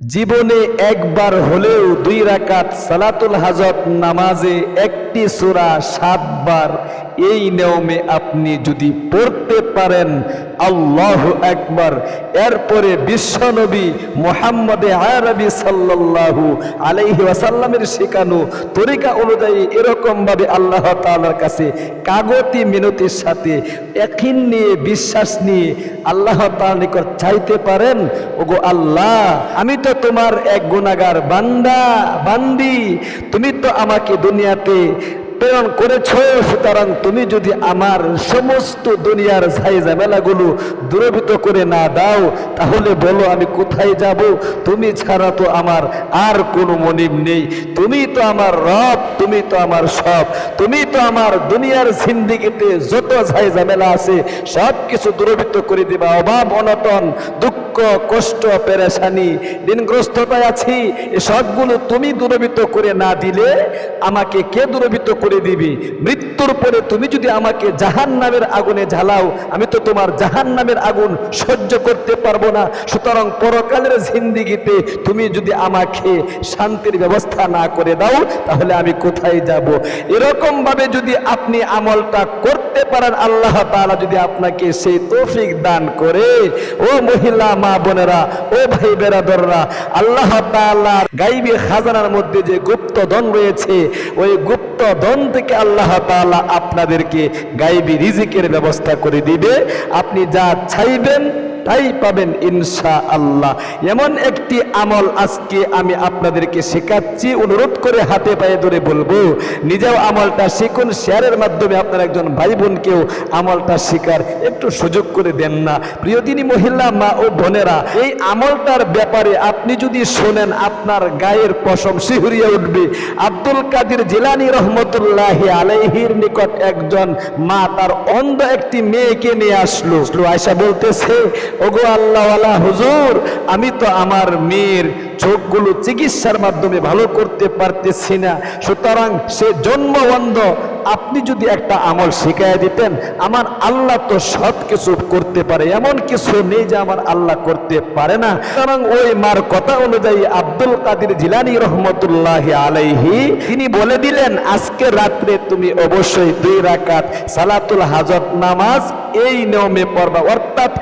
জীবনে একবার হলেও দুই রাকাত সালাতুল হাজত নামাজে একটি সূরা সাতবার এই নিয়মে আপনি যদি পড়তে পারেন, আল্লাহ একবার এরপরে বিশ্বনবী মোহাম্মদে আরবি সাল্লাল্লাহু আলাইহি ওয়াসাল্লামের শেখানো তরিকা অনুযায়ী এরকমভাবে আল্লাহ তালার কাছে কাগতি মিনতির সাথে একিন নিয়ে বিশ্বাস নিয়ে আল্লাহ তাআলার নিকট চাইতে পারেন, ওগো আল্লাহ, আমি তো তোমার এক গুণাগার বান্দা, বান্দি। তুমি তো আমাকে দুনিয়াতে প্রেরণ করেছ, সুতরাং তুমি যদি আমার সমস্ত দুনিয়ার ঝাই ঝামেলাগুলো দূরভূত করে না দাও, তাহলে বলো আমি কোথায় যাব? তুমি ছাড়া তো আমার আর কোনো মনিব নেই। তুমি তো আমার রব, তুমি তো আমার সব। তুমি তো আমার দুনিয়ার জিন্দিগিতে যত ঝাই ঝামেলা আছে সব কিছু দূরভূত করে দিবা। অভাব, অনটন, দুঃখ কষ্ট, পেরেশানি, ঋণগ্রস্ততায় আছি সবগুলো তুমি দূরভূত করে না দিলে আমাকে কে দূরভূত করে দিবি? মৃত্যুর পরে তুমি যদি আমাকে জাহান নামের আগুনে ঝালাও আমি তো তোমার জাহান নামের আগুন সহ্য করতে পারব না। সুতরাং পরকালের জিন্দিগিতে তুমি যদি আমাকে শান্তির ব্যবস্থা না করে দাও, তাহলে আমি কোথায় যাব? এরকম ভাবে যদি আপনি আমলটা করতে পারেন, আল্লাহ তাআলা যদি আপনাকে সেই তৌফিক দান করে, ও মহিলা মা বোনেরা, ও ভাই বেরাদররা, আল্লাহ তাআলা গাইবি খাজানার মধ্যে যে গুপ্ত দন রয়েছে, ওই গুপ্ত দন থেকে আল্লাহ তাল্লাহ আপনাদেরকে গাইবি রিজিকের ব্যবস্থা করে দিবে। আপনি যা চাইবেন তাই পাবেন ইনশা আল্লাহ এমন একটি আমল আজকে আমি আপনাদেরকে শেখাচ্ছি, অনুরোধ করে হাতে পায়ে ধরে বলব, নিজেও আমলটা শিখুন, শেয়ারের মাধ্যমে আপনার একজন ভাই বোনকেও আমলটা শেখার একটু সুযোগ করে দেন না। প্রিয়দিনী মহিলা, মা ও বোনেরা, এই আমলটার ব্যাপারে আপনি যদি শোনেন, আপনার গায়ের পশম শিহরিয়ে উঠবে। আব্দুল কাদির জিলানি রহমতুল্লাহ আলাইহির নিকট একজন মা, তার অন্ধ একটি মেয়েকে নিয়ে আসলো। আয়সা বলতেছে ওগো আল্লাহওয়ালা হুজুর, আমি তো আমার মেয়ের চোখগুলো চিকিৎসার মাধ্যমে ভালো করতে পারতেছি না। সুতরাং সে জন্ম অন্ধ আপনি যদি একটা আমল শিখাই দিতেন, আমার আল্লাহ তো সব কিছু করতে পারে। এমন কিছু নেই যে আমার আল্লাহ করতে পারে না। সুতরাং ওই মার কথা অনুযায়ী আব্দুল কাদির জিলানি রহমতুল্লাহ আলাইহি, তিনি বলে দিলেন, আজকে রাত্রে তুমি অবশ্যই দুই রাকাত সালাতুল হাজত নামাজ এই নিয়মে পড়বা। অর্থাৎ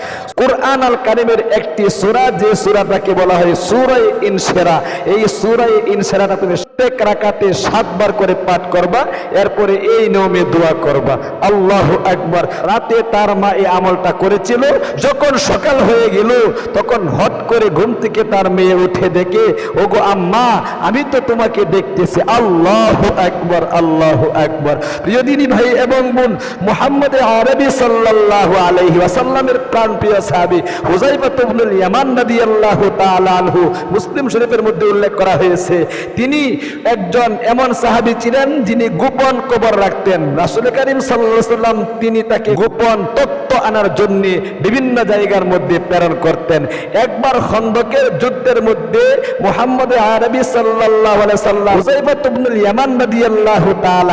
কোরআন আল কারিমের একটি সুরা, যে সূরাটাকে বলা হয় সূরায়ে ইনসেরা এই সূরায়ে ইনসেরাটা তুমি প্রত্যেক রাকাতে সাতবার করে পাঠ করবা। এরপরে এই নিয়মে দোয়া করবা। আল্লাহু আকবার। রাতে তার মা এই আমলটা করেছিল। যখন সকাল হয়ে গেল, তখন হট করে ঘুম থেকে তার মেয়ে উঠে দেখে, ওগো আম্মা, আমি তো তোমাকে দেখতেছি। আল্লাহ আকবার আল্লাহ আকবার। প্রিয়দিনী ভাই এবং বোন, মোহাম্মদ আরবি সাল্লাল্লাহু আলাইহি ওয়াসাল্লামের প্রাণপ্রিয় সাহাবী হুযাইফা ইবনুল ইয়ামান রাদিয়াল্লাহু তাআলা আনহু মুসলিম শরীফের মধ্যে উল্লেখ করা হয়েছে। তিনি একজন এমন সাহাবী ছিলেন যিনি গোপন কবর রাখতেন। রাসূল করিম সাল্লাম তিনি তাকে গোপন তথ্য আনার জন্য বিভিন্ন জায়গার মধ্যে প্রেরণ করতেন। একবার খন্দকের যুদ্ধের মধ্যে মুহাম্মদ আরবি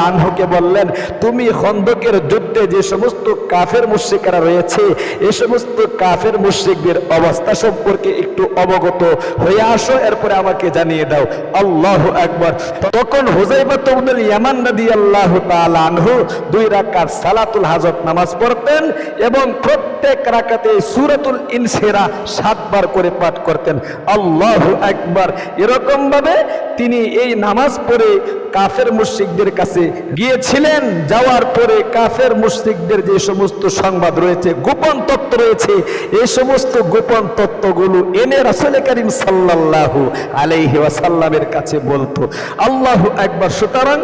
আনহুকে বললেন, তুমি খন্দকের যুদ্ধে যে সমস্ত কাফের মুশরিকরা রয়েছে এই সমস্ত কাফের মুশরিকদের অবস্থা সম্পর্কে একটু অবগত হয়ে আসো, এরপরে আমাকে জানিয়ে দাও। আল্লাহু আকবার। তখন হুযাইফা ইবনুল ইয়ামান রাদিয়াল্লাহু তাআলা আনহু দুই রাকাত সালাতুল হাজত নামাজ পড়তেন এবং প্রত্যেক রাকাতে সুরতুল ইনসেরা সাতবার করে পাঠ করতেন। আল্লাহ একবার এরকমভাবে তিনি এই নামাজ পড়ে কাফের মুশরিকদের কাছে গিয়েছিলেন। যাওয়ার পরে কাফের মুশরিকদের যে সমস্ত সংবাদ রয়েছে, গোপন তত্ত্ব রয়েছে, এই সমস্ত গোপন তত্ত্বগুলো এনে রাসূল করিম সাল্লাল্লাহু আলাইহি ওয়াসাল্লামের কাছে বলতো, আল্লাহ একবার সুতরাং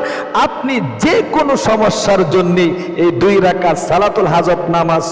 আপনি যে কোনো সমস্যার জন্যে এই দুই রাকাত সালাতুল হাজত নামাজ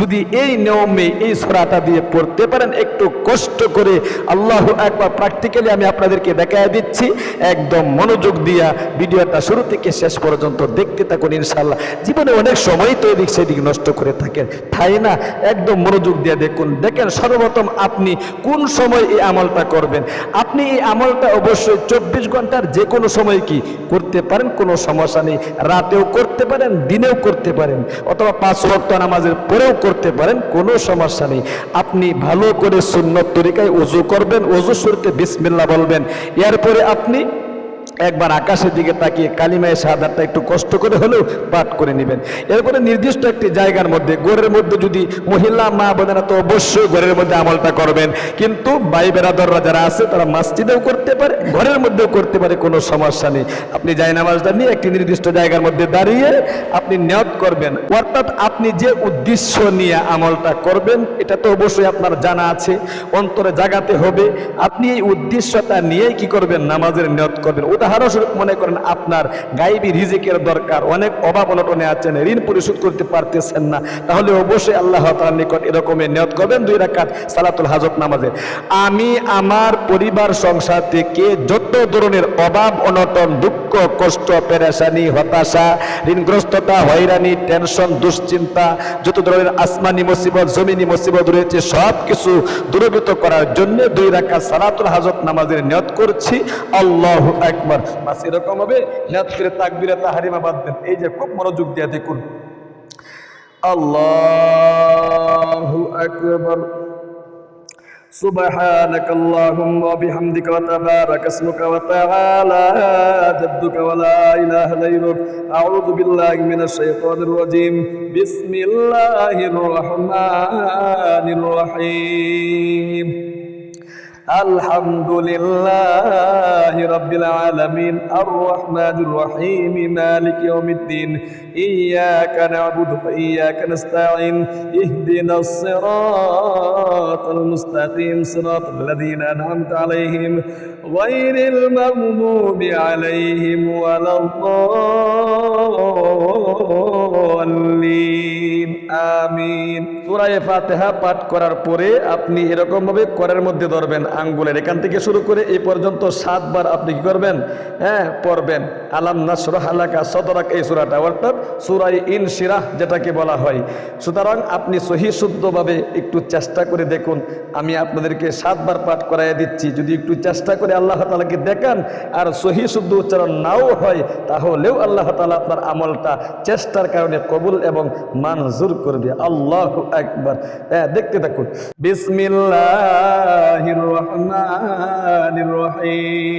যদি এই নিয়মে এই সূরাটা দিয়ে পড়তে পারেন, একটু কষ্ট করে আল্লাহ একবার প্র্যাকটিক্যালি আমি আপনাদেরকে দেখায় দিচ্ছি। একদম মনোযোগ দিয়া ভিডিওটা শুরু থেকে শেষ পর্যন্ত দেখতে থাকুন ইনশাল্লাহ জীবনে অনেক সময় তো এদিক সেদিক নষ্ট করে থাকেন। তাই না? একদম মনোযোগ দিয়ে দেখুন। দেখেন, সর্বপ্রথম আপনি কোন সময় এই আমলটা করবেন? আপনি এই আমলটা অবশ্যই চব্বিশ ঘণ্টার যে কোনো সময় কি করতে পারেন, কোনো সমস্যা নেই। রাতেও করতে পারেন, দিনেও করতে পারেন। অথবা পাঁচ ওয়াক্ত নামাজের পরেও করতে পারেন, কোনো সমস্যা নেই। আপনি ভালো করে সুন্নত তরিকায় উজু করবেন, উজু শুরুতে বিসমিল্লা বলবেন। এরপরে আপনি একবার আকাশের দিকে তাকিয়ে কালিমায় শাহাদাতটা একটু কষ্ট করে হলেও পাঠ করে নেবেন। এরপরে নির্দিষ্ট একটি জায়গার মধ্যে, ঘরের মধ্যে যদি মহিলা মা বোনেরা তো অবশ্যই ঘরের মধ্যে আমলটা করবেন। কিন্তু ভাই বেরাদররা যারা আছে, তারা মসজিদেও করতে পারে, ঘরের মধ্যেও করতে পারে, কোনো সমস্যা নেই। আপনি যাই নামাজটা নিয়ে একটি নির্দিষ্ট জায়গার মধ্যে দাঁড়িয়ে আপনি নিয়ত করবেন। অর্থাৎ আপনি যে উদ্দেশ্য নিয়ে আমলটা করবেন, এটা তো অবশ্যই আপনার জানা আছে, অন্তরে জাগাতে হবে। আপনি এই উদ্দেশ্যটা নিয়েই কি করবেন? নামাজের নিয়ত করবেন। উদাহরণস্বরূপ মনে করেন, আপনার গাইবি রিজিকের দরকার। অনেক অভাব অনটনে আছেন, ঋণ পরিশোধ করতে পারতেছেন না। তাহলে অবশ্যই আল্লাহ তাআলার নিকট এরকমের নিয়ত করবেন। দুই রাকাত সালাতুল হাজত নামাজে। আমি আমার পরিবার সংসার থেকে যত ধরনের অভাব অনটন, দুঃখ, কষ্ট, পেরেশানি, হতাশা, ঋণগ্রস্ততা, হয়রানি, টেনশন, দুশ্চিন্তা, যত ধরনের আসমানি মুসিবত, জমিনি মুসিবত রয়েছে সব কিছু দূরীভূত করার জন্য দুই রাকাত সালাতুল হাজত নামাজের নিয়ত করছি। আল্লাহু আকবার বাস এরকম হবে নিয়ত করে তাকবিরে তাহারিমা বাদ দেন এই যে খুব মনোযোগ দিয়ে দেখুন আল্লাহু আকবার سبحانك اللهم وبحمدك وتبارك اسمك وتعالى جدك ولا إله غيرك أعوذ بالله من الشيطان الرجيم بسم الله الرحمن الرحيم الحمد لله رب العالمين الرحمن الرحيم مالك يوم الدين إياك نعبد وإياك نستعين اهدنا الصراط المستقيم صراط الذين أنعمت عليهم غير المغضوب عليهم ولا الضالين آمين সূরা ফাতিহা পাঠ করার পরে আপনি এরকম ভাবে করের মধ্যে ধরবেন আঙ্গুলের এখান থেকে শুরু করে এই পর্যন্ত সাতবার আপনি কি করবেন? হ্যাঁ পড়বেন। আলাম নাসর হালাকা সদরাক, এই সুরাটা অর্থাৎ সুরাই ইন সিরাহ যেটাকে বলা হয়। সুতরাং আপনি সহি শুদ্ধভাবে একটু চেষ্টা করে দেখুন। আমি আপনাদেরকে সাতবার পাঠ করাইয়া দিচ্ছি। যদি একটু চেষ্টা করে আল্লাহ তালাকে দেখান আর সহি শুদ্ধ উচ্চারণ নাও হয়, তাহলেও আল্লাহ তালা আপনার আমলটা চেষ্টার কারণে কবুল এবং মানজুর করবে। আল্লাহ একবার হ্যাঁ দেখতে থাকুন। বিসমিল্লাহির A.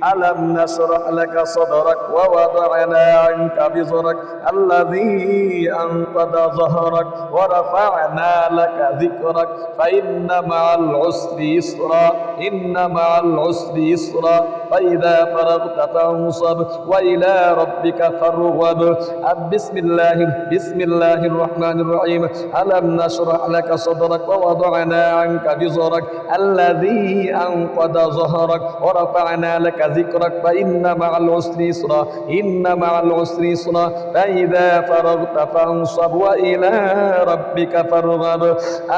ألم نشرح لك صدرك ووضعنا عنك بزرك الذي أنقض ظهرك ورفعنا لك ذكرك. فإن مع العسر يسرا إن مع العسر يسرا. فإذا فرغت فانصب وإلى ربك فارغب. بسم الله بسم الله الرحمن الرحيم. ألم نشرح لك صدرك ووضعنا عنك بزرك الذي أنقض ظهرك ورفعنا لك ذكرك فإن مع العسر يسرا إن مع العسر يسرا فإذا فرغت فانصب وإلى ربك فارغب.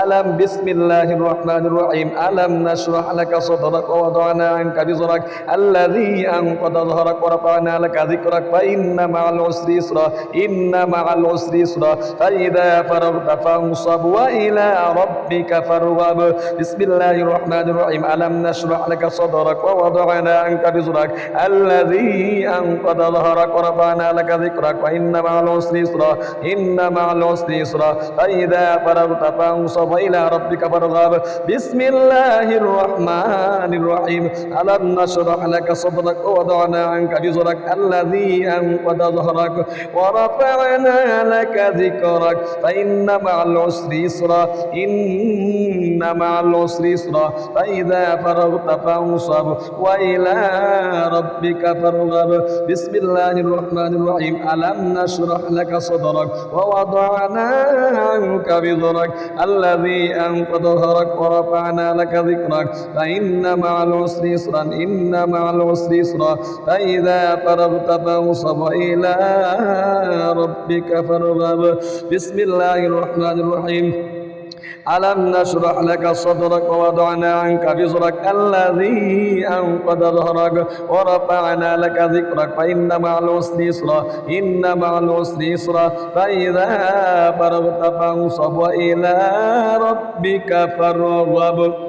ألم بسم الله الرحمن الرحيم؟ ألم نشرح لك صدرك ووضعنا عنك بزرك؟ الذي أنقض ظهرك ورفعنا لك ذكرك فإن مع العسر يسرا إن مع العسر يسرا فإذا فرغت فانصب وإلى ربك فارغب. بسم الله الرحمن الرحيم؟ ألم نشرح لك صدرك ووضعنا عنك بزرك الذي أنقض ظهرك ورفعنا لك ذكرك. وإن مع العسر يسرا. إن مع العسر يسرا. فإذا فرغت فانصب إلى ربك فارغب. بسم الله الرحمن الرحيم. ألم نشرح لك صدرك ووضعنا عنك بزرك الذي أنقض ظهرك ورفعنا لك ذكرك. فإن مع العسر يسرا. إن مع العسر يسرا. فإذا فرغت فانصب وإلى ربك فارغب. بسم الله الرحمن الرحيم. ألم نشرح لك صدرك ووضعنا عنك بذرك الذي أنقض ظهرك ورفعنا لك ذكرك. فإن مع العسر يسرا إن مع العسر يسرا. فإذا فرغت فانصب إلى ربك فارغب. بسم الله الرحمن الرحيم. ألم نشرح لك صدرك ووضعنا عنك بزرك الذي أنقض ظهرك ورفعنا لك ذكرك فإن مع العسر يسرا إن مع العسر يسرا فإذا فرغت فانصب وإلى ربك فارغب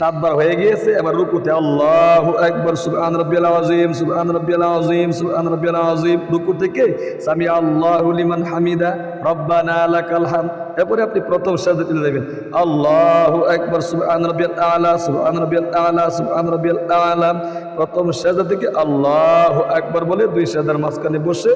সাতবার হয়ে গিয়েছে এবার রুকুতে আল্লাহ একবার সুবহান রাব্বিয়াল আযীম সুবহান রাব্বিয়াল আযীম সুবহান রাব্বিয়াল আযীম রুকু থেকে সামি আল্লাহু লিমান হামিদা রব্বানা লাকাল হামদ এরপরে আপনি প্রথম সাজদা চলে যাবেন আল্লাহু আকবার, সুবহান রাব্বিয়াল আলা, সুবহান রাব্বিয়াল আলা, সুবহান রাব্বিয়াল আলা। প্রথম সাজদা থেকে আল্লাহ আকবার বলে দুই সাজদার মাঝখানে বসে,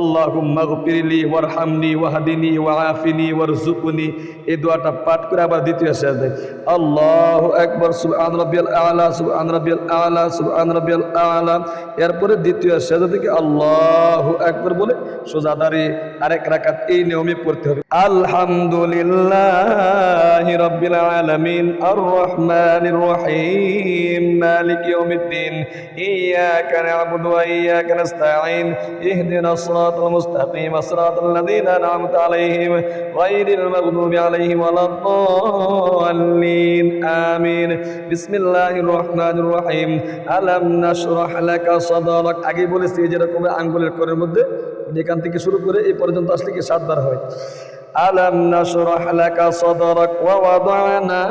আল্লাহুম্মা হামনি ওয়ারহামনি ওয়াহদিনি ওয়াআফিনি ওয়ারজুকনি এই দোয়াটা পাঠ করে আবার দ্বিতীয় সাজদায়। আল্লাহু আকবার, সুবহান রাব্বিয়াল আলা, সুবহান রাব্বিয়াল আলা, সুবহান রাব্বিয়াল আলা। এরপরে দ্বিতীয় সাজদা থেকে আল্লাহ একবার বলে, সোজা দাঁড়িয়ে আরেক রাকাত এই নিয়মে পড়তে হবে। আলহামদুলিল্লাহি রাব্বিল আলামিন আর রহমানির রহিম, মালিক ইয়াউমিদ্দিন, ইয়াকা না'বুদু ওয়া ইয়াকা নাস্তাঈন ইহদিনাস সিরাতাল মুস্তাকিম, সিরাতাল লাযীনা আন'আমতা আলাইহিম, গায়রিল মাগদুবি আলাইহিম ওয়ালাদ-দাল্লিন আমিন। বিসমিল্লাহির রহমানির রহিম। আলাম নাশরাহ লাকা সাদরাক। আগে বলেছি যেরকম আঙ্গুলের করের মধ্যে, এখান থেকে শুরু করে এই পর্যন্ত আসলে কি সাতবার হয়। ألم نشرح لك صدرك ووضعنا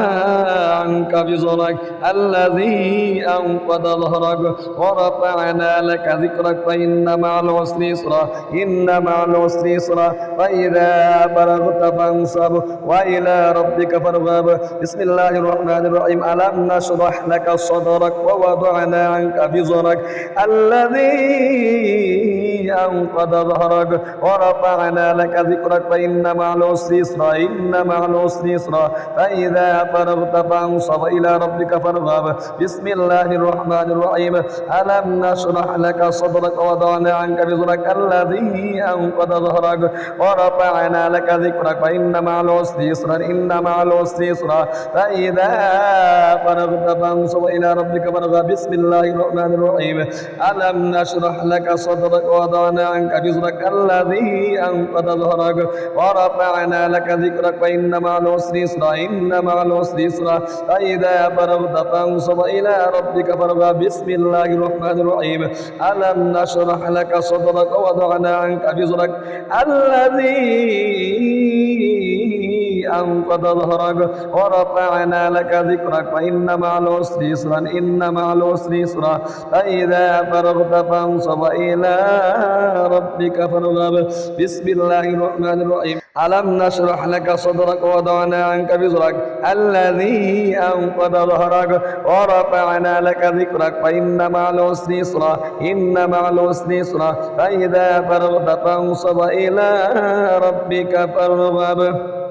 عنك بزرك الذي أنقض ظهرك ورفعنا لك ذكرك فإن مع العسر يسرا إن مع العسر يسرا. فإذا بلغت فانصب وإلى ربك فارغب. بسم الله الرحمن الرحيم. ألم نشرح لك صدرك ووضعنا عنك بزرك الذي أنقض ظهرك ورفعنا لك ذكرك فإن مع العسر يسرا إن مع العسر يسرا فإذا فرغت فانصب إلى ربك فارغب. بسم الله الرحمن الرحيم. ألم نشرح لك صدرك ووضعنا عنك بزرك الذي أنقض ظهرك ورفعنا لك ذكرك فإن مع العسر يسرا إن مع العسر يسرا فإذا فرغت فانصب إلى ربك فارغب. بسم الله الرحمن الرحيم. ألم نشرح لك صدرك ووضعنا عنك بزرك الذي أنقض ظهرك ورفعنا لك ذكرك فإن مع العسر يسرا إن مع العسر يسرا فإذا فرغت فانصب إلى ربك فارغب بسم الله الرحمن الرحيم ألم نشرح لك صدرك ووضعنا عنك بزرك الذي أنقض ظهرك ورفعنا لك ذكرك. فإن مع العسر يسرا إن مع العسر يسرا. فإذا فرغت فانصب إلى ربك فارغب. بسم الله الرحمن الرحيم. ألم نشرح لك صدرك ووضعنا عنك بزرك؟ الذي أنقض ظهرك ورفعنا لك ذكرك. فإن مع العسر يسرا إن مع العسر يسرا. فإذا فرغت فانصب إلى ربك فارغب.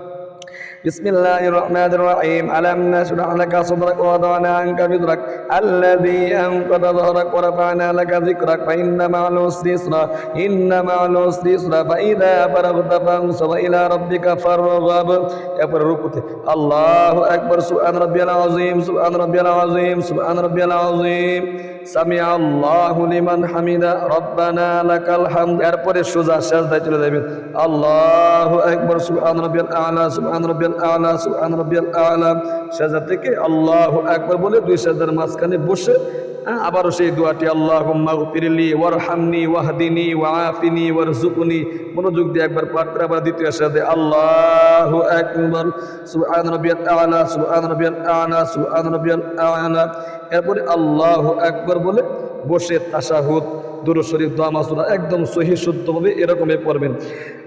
بسم الله الرحمن الرحيم ألم نشرح لك صدرك ووضعنا عنك بذرك الذي أنقذ ظهرك ورفعنا لك ذكرك فإن مع العسر يسرا إن مع العسر يسرا فإذا فرغت فانصب إلى ربك فارغب يقول ركوته الله أكبر سبحان ربي العظيم سبحان ربي العظيم سبحان ربي العظيم সামিআ আল্লাহ লিমান হামিদা এরপরে সোজা সাজদায় চলে যাবেন আল্লাহু আকবার, সুবহান রাব্বিয়াল আলা থেকে আল্লাহু আকবার বলে দুই সাজদার মাঝখানে বসে আবারও সেই দোয়াটি আল্লাহ গফিরলি ওয়ারহামনি ওয়াহদিনি ওয়াআফিনি ওয়ারজুকনি মনোযোগ দিয়ে একবার পাঠ করে আবার দ্বিতীয় সাথে আল্লাহু এরপরে আল্লাহ আকবার বলে বসে তাশাহুদ, দুরূদ শরীফ, দোয়া একদম সহি শুদ্ধভাবে এরকমই পড়বেন।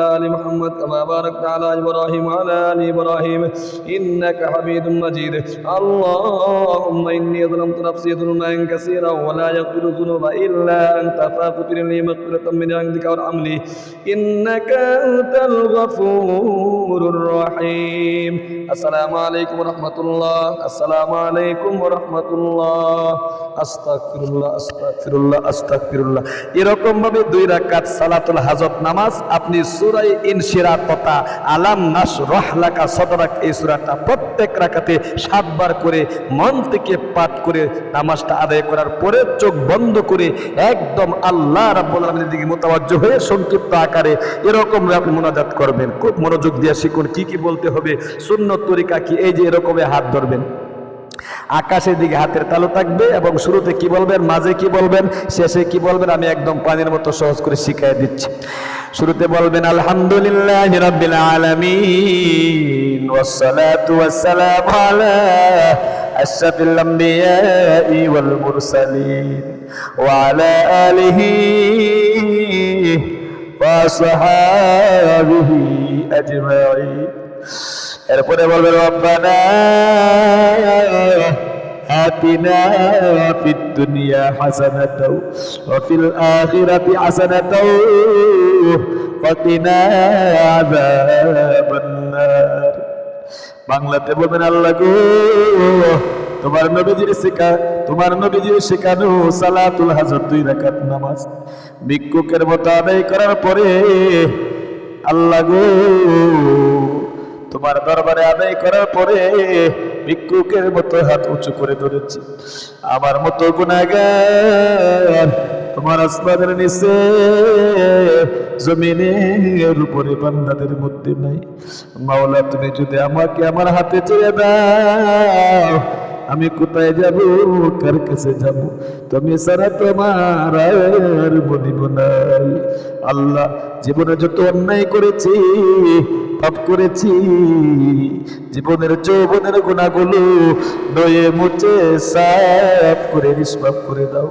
آل محمد كما باركت على إبراهيم وعلى آل إبراهيم إنك حميد مجيد اللهم إني ظلمت نفسي ظلما كثيرا ولا يغفر الذنوب إلا أنت فاغفر لي مغفرة من عندك وارحمني إنك أنت الغفور الرحيم السلام عليكم ورحمة الله السلام عليكم ورحمة الله আস্তাগফিরুল্লাহ আস্তাগফিরুল্লাহ আস্তাগফিরুল্লাহ এরকম ভাবে দুই রাকাত সালাতুল হাজত নামাজ আপনি সুরাই ইনসিরা তথা আলাম নাস রহলাকা সদরাক, এই সুরাটা প্রত্যেক রাখাতে সাতবার করে মন থেকে পাঠ করে নামাজটা আদায় করার পরে চোখ বন্ধ করে একদম আল্লাহ রাব্বুল দিকে মোতাবজ্জ হয়ে সংক্ষিপ্ত আকারে এরকম আপনি মোনাজাত করবেন। খুব মনোযোগ দিয়ে শিখুন, কি কি বলতে হবে শূন্য তরিকা কি, এই যে এরকমে হাত ধরবেন। আকাশের দিকে হাতের তালু থাকবে এবং শুরুতে কি বলবেন, মাঝে কি বলবেন, শেষে কি বলবেন, আমি একদম পানির মতো সহজ করে শিখাই দিচ্ছি। শুরুতে বলবেন, আলহামদুলিল্লাহ রাব্বিল আলামিন, ওয়াসসালাতু ওয়াসসালামু আলা আশরাফিল আমবিয়াই ওয়াল মুরসালিন, ওয়া আলা আলিহি ওয়া সাহাবিহি আজমাইন। এরপরে বলবেন, রব্বানা آتنا في الدنيا حسنة وفي الآخرة حسنة وقنا عذاب النار বাংলাতে বলবেন আল্লাহ গো তোমার নবীজির শেখা তোমার নবীজির শেখানো সালাতুল হাজর দুই রাকাত নামাজ ভিক্ষুকের মতো আদায় করার পরে আল্লাহ গো তোমার দরবারে আদায় করার পরে ভিক্ষুকের মতো হাত উঁচু করে ধরেছি। আমার মতো গুণাগার তোমার আসমানের নিচে, জমিনের উপরে বান্দাদের মধ্যে নাই। মাওলা, তুমি যদি আমাকে আমার হাতে চেয়ে দাও, আমি কোথায় যাব, কার কাছে যাব? তুমি সারা তোমার আর বলিব নাই। আল্লাহ, জীবনে যত অন্যায় করেছি পাপ করেছি। জীবনের যৌবনের গুণাগুলো নয়ে মুছে সাফ করে নিষ্পাপ করে দাও।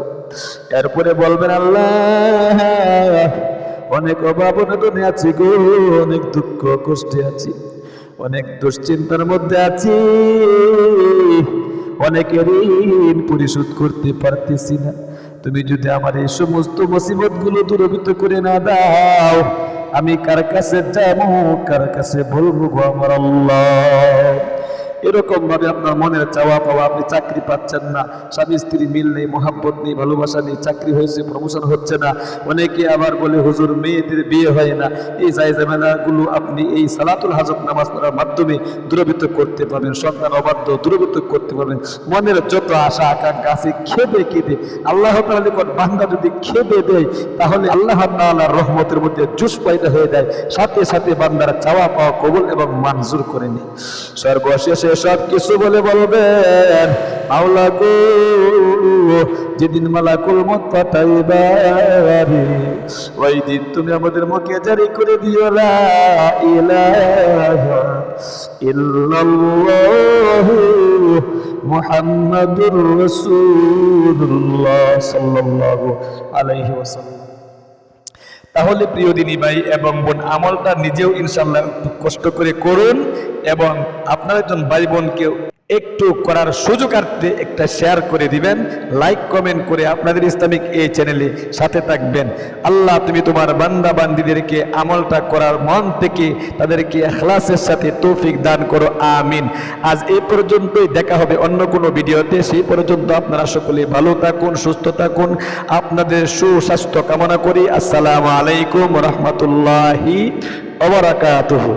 এরপরে বলবেন, আল্লাহ, অনেক অভাব অনটনে আছি গো, অনেক দুঃখ কষ্টে আছি, অনেক দুশ্চিন্তার মধ্যে আছি, অনেকের ঋণ পরিশোধ করতে পারতেছি না। তুমি যদি আমার এই সমস্ত মুসিবতগুলো দূরভূত করে না দাও আমি কার কাছে যাব কার কাছে বলব আমার আল্লাহ? এরকম ভাবে আপনার মনের চাওয়া পাওয়া, আপনি চাকরি পাচ্ছেন না, স্বামী, স্ত্রী মিল নেই, মোহাব্বত নেই, ভালোবাসা নেই, চাকরি হয়েছে প্রমোশন হচ্ছে না, অনেকে আবার বলে, হুজুর, মেয়েদের বিয়ে হয় না। এই জায় জামেলাগুলো আপনি এই সালাতুল হাজত নামাজ পড়ার মাধ্যমে দূরবৃত্ত করতে পারবেন, সন্তান অবাধ্য দূরবৃত্ত করতে পারবেন। মনের যত আশা, আকাঙ্ক্ষা আছে, খেদে খেদে। আল্লাহ তাআলার নিকট বান্দা যদি খেদে দেয়, তাহলে আল্লাহ তাআলার রহমতের মধ্যে জুস পয়দা হয়ে যায়। সাথে সাথে বান্দারা চাওয়া পাওয়া কবুল এবং মঞ্জুর করে নেয়। সর্বশেষে সব কিছু বলে বলবেন, মাওলা গো, যেদিন মালাকুল মত পাঠাইবারে ওই দিন তুমি আমাদের মুখে জারি করে দিও, লা ইলাহা ইল্লাল্লাহু মুহাম্মাদুর রাসূলুল্লাহ সাল্লাল্লাহু আলাইহি ওয়াসাল্লাম। তাহলে প্রিয় দিনী ভাই এবং বোন, আমলটা নিজেও ইনশাল্লাহ কষ্ট করে করুন এবং আপনার একজন ভাই বোনকে একটু করার সুযোগ আসতে একটা শেয়ার করে দিবেন। লাইক কমেন্ট করে আপনাদের ইসলামিক এই চ্যানেলে সাথে থাকবেন। আল্লাহ, তুমি তোমার বান্দা বান্দিদেরকে আমলটা করার মন থেকে তাদেরকে এখলাসের সাথে তৌফিক দান করো, আমিন। আজ এই পর্যন্তই, দেখা হবে অন্য কোনো ভিডিওতে। সেই পর্যন্ত আপনারা সকলে ভালো থাকুন, সুস্থ থাকুন। আপনাদের সুস্বাস্থ্য কামনা করি। আসসালামু আলাইকুম রহমতুল্লাহি ওবরাকাতুহু